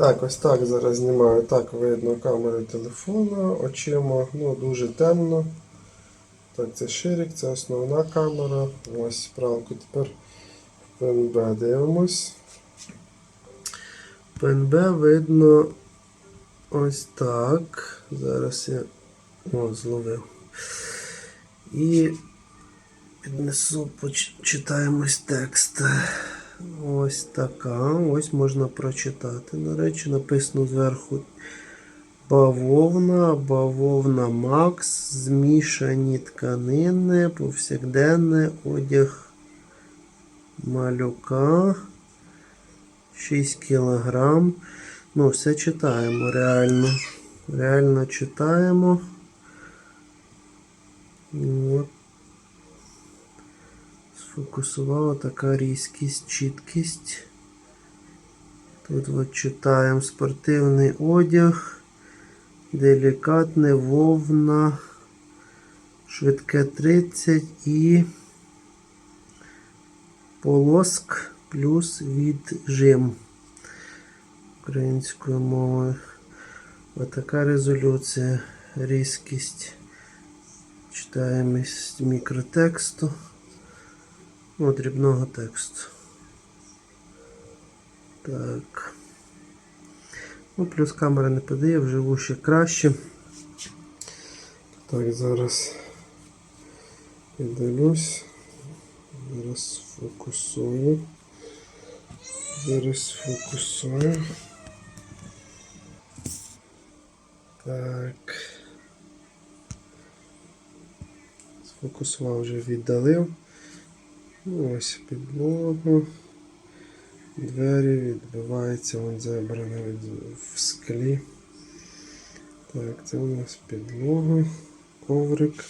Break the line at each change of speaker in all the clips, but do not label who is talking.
Так, ось так зараз знімаю. Так видно камери телефона, очима, ну дуже темно. Так, це ширик, це основна камера. Ось справку. Тепер ПНБ дивимось. ПНБ видно ось так. Зараз я о, зловив. І піднесу, почитаємось текст. Ось така. Ось можна прочитати. До речі, написано зверху бавовна, бавовна Макс, змішані тканини, повсякденний одяг малюка. 6 кілограм. Ну, все читаємо реально. Реально читаємо. От. Сфокусувала така різкість, чіткість. Тут от читаємо спортивний одяг, делікатне вовна, швидке 30 і полоск плюс віджим українською мовою. Отака резолюція, різкість. Читаємо із мікротексту. О, дрібного тексту. Так. Ну, плюс камера не подає, вживу ще краще. Так, зараз я. Зараз фокусую. Зараз фокусую. Так. Сфокусував вже віддалив. Ось підлогу. Двері відбиваються вон зебране від- в склі. Так, це у нас підлога, коврик,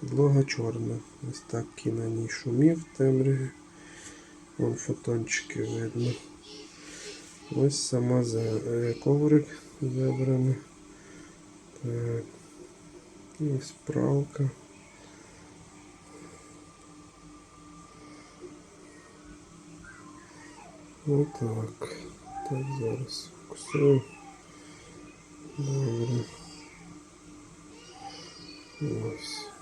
підлога чорна. Ось так кіно на ній шумів темряві. Вон фотончики видно. Ось сама е, коврик зебраний. Так. Ось пралка. Отак. Так, зараз фокусую. Добре. Ось.